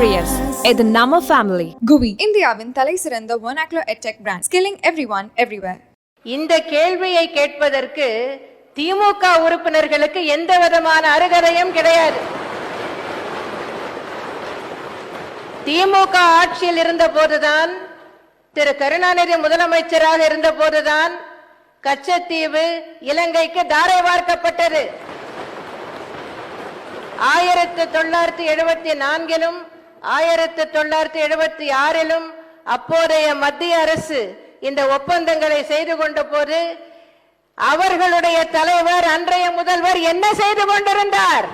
careers. இது நம்ம family. குவி இந்தியாவின் தலை சிறந்த vernacular edtech brand skilling everyone everywhere இந்த கேள்வியை கேட்பதற்கு திமுக உறுப்பினர்களுக்கு எந்த விதமான அருகதையும் கிடையாது திமுக ஆட்சியில் இருந்த போதுதான் திரு கருணாநிதி முதலமைச்சராக இருந்த போதுதான் கச்சத்தீவு இலங்கைக்கு தாரை வார்க்கப்பட்டது ஆயிரத்தி தொள்ளாயிரத்தி எழுபத்தி நான்கிலும் ஆயிரத்தி தொள்ளாயிரத்தி எழுபத்தி ஆறிலும் அப்போதைய மத்திய அரசு இந்த ஒப்பந்தங்களை செய்து கொண்ட போது அவர்களுடைய தலைவர் அன்றைய முதல்வர் என்ன செய்து கொண்டிருந்தார்?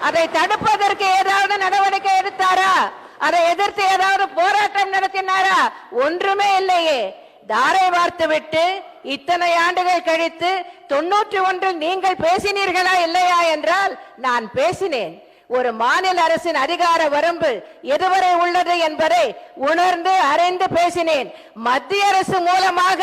அதை தடுப்பதற்கு ஏதாவது நடவடிக்கை எடுத்தாரா? அதை எதிர்த்து ஏதாவது போராட்டம் நடத்தினாரா? ஒன்றுமே இல்லையே. தாரை வார்த்து விட்டு இத்தனை ஆண்டுகள் கழித்து தொண்ணூற்றி ஒன்றில் நீங்கள் பேசினீர்களா இல்லையா என்றால் நான் பேசினேன். ஒரு மாநில அரசின் அதிகார வரம்பு எதுவரை உள்ளது என்பதை உணர்ந்து அறிந்து பேசினேன். மத்திய அரசு மூலமாக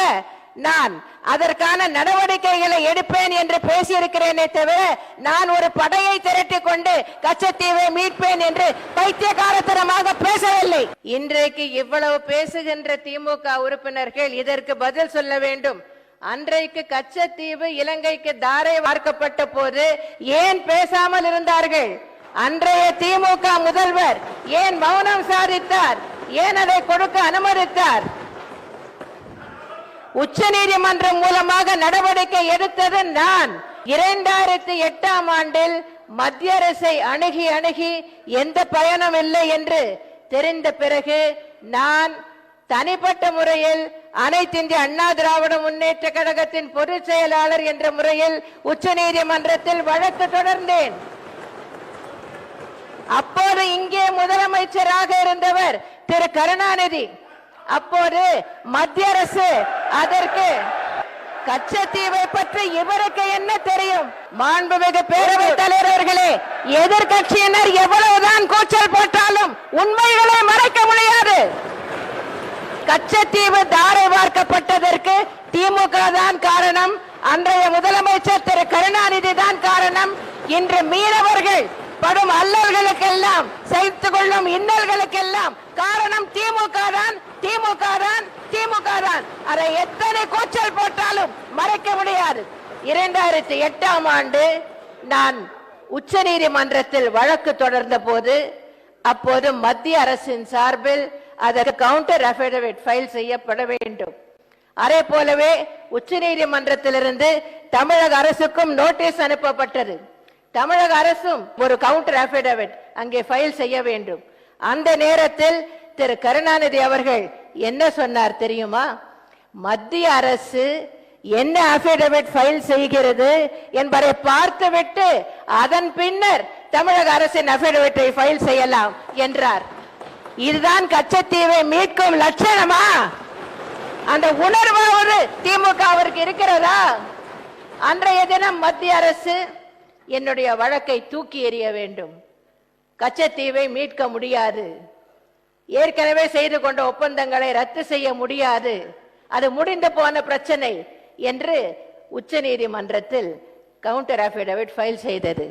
நான் அதற்கான நடவடிக்கைகளை எடுப்பேன் என்று பேசியிருக்கிறேனே தவிர நான் ஒரு படையை திரட்டி கொண்டு கச்சத்தீவை மீட்பேன் என்று பைத்தியகாரத்தனமாக பேசவில்லை. இன்றைக்கு இவ்வளவு பேசுகின்ற திமுக உறுப்பினர்கள் இதற்கு பதில் சொல்ல வேண்டும். அன்றைக்கு கச்சத்தீவு இலங்கைக்கு தாரை வார்க்கப்பட்ட போது ஏன் பேசாமல் இருந்தார்கள்? அன்றைய திமுக முதல்வர் ஏன் மௌனம் சாதித்தார்? ஏன் அதை கொடுக்க அனுமதித்தார்? உச்ச நீதிமன்றம் மூலமாக நடவடிக்கை எடுத்தது நான். இரண்டாயிரத்தி எட்டாம் ஆண்டில் மத்திய அரசை அணுகி அணுகி எந்த பயனும் இல்லை என்று தெரிந்த பிறகு நான் தனிப்பட்ட முறையில் அனைத்து இந்திய அண்ணா திராவிட முன்னேற்ற கழகத்தின் பொதுச் செயலாளர் என்ற முறையில் உச்ச நீதிமன்றத்தில் வழக்கு தொடர்ந்தேன். அப்போது இங்கே முதலமைச்சராக இருந்தவர் திரு கருணாநிதி. அப்போது மத்திய அரசு அதற்கு கச்சத்தீவை பற்றி இவருக்கு என்ன தெரியும்? மாண்புமிகு பேரவை தலைவர்களே எதிர்கட்சியினர் எவ்வளவுதான் கூச்சல் போட்டாலும் உண்மைகளை மறைக்க முடியாது. கச்சத்தீவு தாரை பார்க்கப்பட்டதற்கு திமுக தான் காரணம். அன்றைய முதலமைச்சர் திரு கருணாநிதி தான் காரணம். இன்று மீனவர்கள் படும் அல்லல்களுக்கெல்லாம் செய்து கொள்ளும் இன்னல்களுக்கெல்லாம் காரணம் திமுக தான் திமுக தான் திமுக தான் அதை எத்தனை கூச்சல் போட்டாலும் மறைக்க முடியாது. இரண்டாயிரத்தி எட்டாம் ஆண்டு நான் உச்ச நீதிமன்றத்தில் வழக்கு தொடர்ந்த போது அப்போது மத்திய அரசின் சார்பில் அதற்கு கவுண்டர் அபிடவிட் ஃபைல் செய்யப்பட வேண்டும். அதே போலவே உச்ச நீதிமன்றத்திலிருந்து தமிழக அரசுக்கும் நோட்டீஸ் அனுப்பப்பட்டது. தமிழக அரசும் ஒரு கவுண்டர் அபிடவிட் அங்கே ஃபைல் செய்ய வேண்டும். அந்த நேரத்தில் திரு கருணாநிதி அவர்கள் என்ன சொன்னார் தெரியுமா? மத்திய அரசு என்ன அபிடவிட் ஃபைல் செய்கிறது என்பதை பார்த்துவிட்டு அதன் பின்னர் தமிழக அரசின் அபிடவிட்டை ஃபைல் செய்யலாம் என்றார். இதுதான் கச்சத்தீவை மீட்கும் லட்சணமா? அந்த உணர்வாவது திமுகவிற்கு இருக்கிறதா? அன்றைய தினம் மத்திய அரசு என்னுடைய வழக்கை தூக்கி எறிய வேண்டும். கச்சத்தீவை மீட்க முடியாது. ஏற்கனவே செய்து கொண்ட ஒப்பந்தங்களை ரத்து செய்ய முடியாது. அது முடிந்து போன பிரச்சனை என்று உச்ச நீதிமன்றத்தில் கவுண்டர் அபிடவிட் ஃபைல் செய்தது.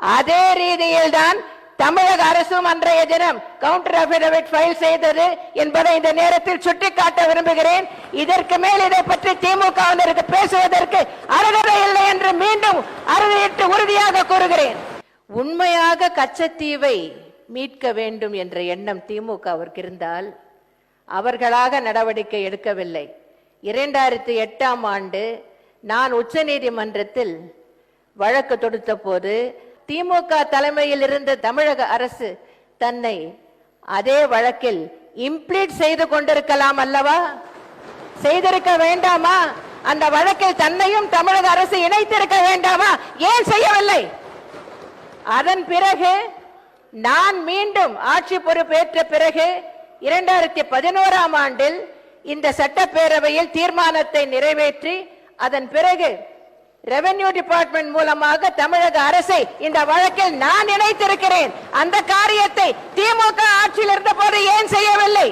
அதே ரீதியில் தான் தமிழக அரசும் அன்றைய தினம் கவுண்டர் அபிடவிட் ஃபைல் செய்தது என்பதை இந்த நேரத்தில் சுட்டிக்காட்ட விரும்புகிறேன். இதற்கு மேல் இதை பற்றி திமுகவினருக்கு பேசுவதற்கு அருகதை இல்லை என்று மீண்டும் அறுதியிட்டு உறுதியாக கூறுகிறேன். உண்மையாக கச்சத்தீவை மீட்க வேண்டும் என்ற எண்ணம் திமுகவிற்கு இருந்தால் அவர்களாக நடவடிக்கை எடுக்கவில்லை. இரண்டாயிரத்தி எட்டாம் ஆண்டு நான் உச்சநீதிமன்றத்தில் வழக்கு தொடுத்த போது திமுக தலைமையில் இருந்த தமிழக அரசு தன்னை அதே வழக்கில் இம்ப்ளீட் செய்து கொண்டிருக்கலாம் அல்லவா? செய்திருக்க வேண்டாமா? அந்த வழக்கில் தன்னையும் தமிழக அரசு இணைத்திருக்க வேண்டாமா? ஏன் செய்யவில்லை? அதன் பிறகு நான் மீண்டும் ஆட்சி பொறுப்பேற்ற பிறகு இரண்டாயிரத்தி பதினோராம் ஆண்டில் இந்த சட்டப்பேரவையில் தீர்மானத்தை நிறைவேற்றி அதன் பிறகு ரெவென்யூ டிபார்ட்மெண்ட் மூலமாக தமிழக அரசை இந்த வழக்கில் நான் இணைத்திருக்கிறேன். அந்த காரியத்தை திமுக ஆட்சியில் இருந்த போது ஏன் செய்யவில்லை?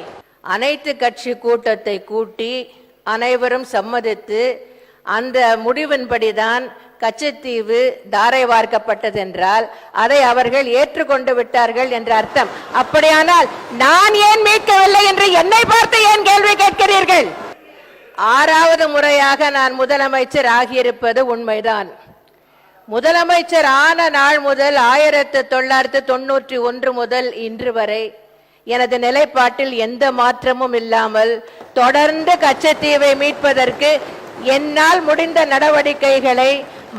அனைத்து கட்சி கூட்டத்தை கூட்டி அனைவரும் சம்மதித்து அந்த முடிவின்படிதான் கச்சத்தீவு தாரை வார்க்கப்பட்டது என்றால் அதை அவர்கள் ஏற்றுக்கொண்டு விட்டார்கள் என்ற அர்த்தம். அப்படியானால் நான் ஏன் மீட்கவில்லை என்று என்னை பார்த்து ஏன் கேள்வி கேட்கிறீர்கள் ஆறாவது முறையாக நான் முதலமைச்சர் ஆகியிருப்பது உண்மைதான். முதலமைச்சர் ஆன நாள் முதல் ஆயிரத்து தொள்ளாயிரத்து தொண்ணூற்றி ஒன்று முதல் இன்று வரை எனது நிலைப்பாட்டில் எந்த மாற்றமும் இல்லாமல் தொடர்ந்து கச்சத்தீவை மீட்பதற்கு என்னால் முடிந்த நடவடிக்கைகளை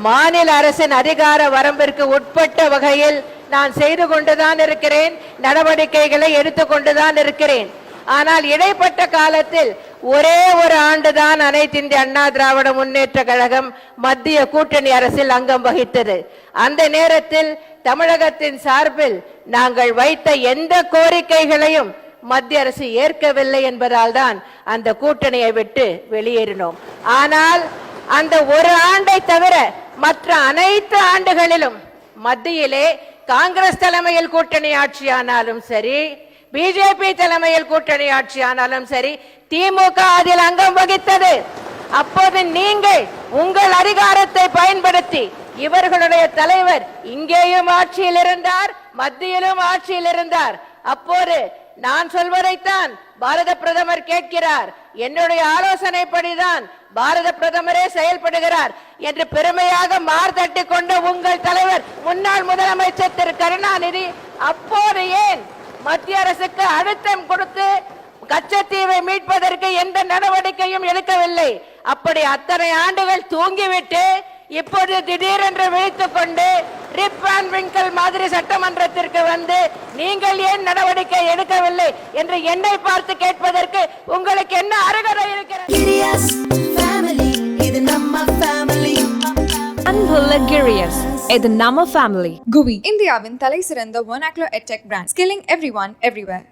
மாநில அரசின் அதிகார வரம்பிற்கு உட்பட்ட வகையில் நான் செய்து கொண்டுதான் இருக்கிறேன் நடவடிக்கைகளை எடுத்துக்கொண்டுதான் இருக்கிறேன். ஆனால் இடைப்பட்ட காலத்தில் ஒரே ஒரு ஆண்டுதான் அனைத்து இந்திய அண்ணா திராவிட முன்னேற்ற கழகம் மத்திய கூட்டணி அரசில் அங்கம் வகித்தது. அந்த நேரத்தில் தமிழகத்தின் சார்பில் நாங்கள் வைத்த எந்த கோரிக்கைகளையும் மத்திய அரசு ஏற்கவில்லை என்பதால் தான் அந்த கூட்டணியை விட்டு வெளியேறினோம். ஆனால் அந்த ஒரு ஆண்டை தவிர மற்ற அனைத்து ஆண்டுகளிலும் மத்தியிலே காங்கிரஸ் தலைமையில் கூட்டணி ஆட்சியானாலும் சரி பிஜேபி தலைமையில் கூட்டணி ஆட்சி ஆனாலும் சரி திமுக அதில் அங்கம் வகித்தது. அப்போது நீங்கள் உங்கள் அதிகாரத்தை பயன்படுத்தி இவர்களுடைய தலைவர் இங்கேயும் ஆட்சியில் இருந்தார் மத்தியிலும் ஆட்சியில் இருந்தார். அப்போது நான் சொல்வதைத்தான் பாரத பிரதமர் கேட்கிறார். என்னுடைய ஆலோசனைப்படிதான் பாரத பிரதமரே செயல்படுகிறார் என்று பெருமையாக மார்தட்டி கொண்ட உங்கள் தலைவர் முன்னாள் முதலமைச்சர் திரு கருணாநிதி அப்போது ஏன் மத்திய அரசுக்கு அழுத்தம் கொடுத்து கச்சத்தீவை மீட்பதற்கு எந்த நடவடிக்கையும் எடுக்கவில்லை அப்படி அத்தனை ஆண்டுகள் தூங்கிவிட்டு இப்போது திடீரென்று விழித்துக் கொண்டு ரிப் அண்ட் விங்கல் மாதிரி சட்டமன்றத்திற்கு வந்து நீங்கள் ஏன் நடவடிக்கை எடுக்கவில்லை என்று என்னை பார்த்து கேட்பதற்கு உங்களுக்கு என்ன அருகதை இருக்கிறது. அன்புள்ள கிரியஸ் இது நம்ம ஃபேமிலி GUI இந்தியாவின் தலை சிறந்த vernacular edtech brand skilling everyone everywhere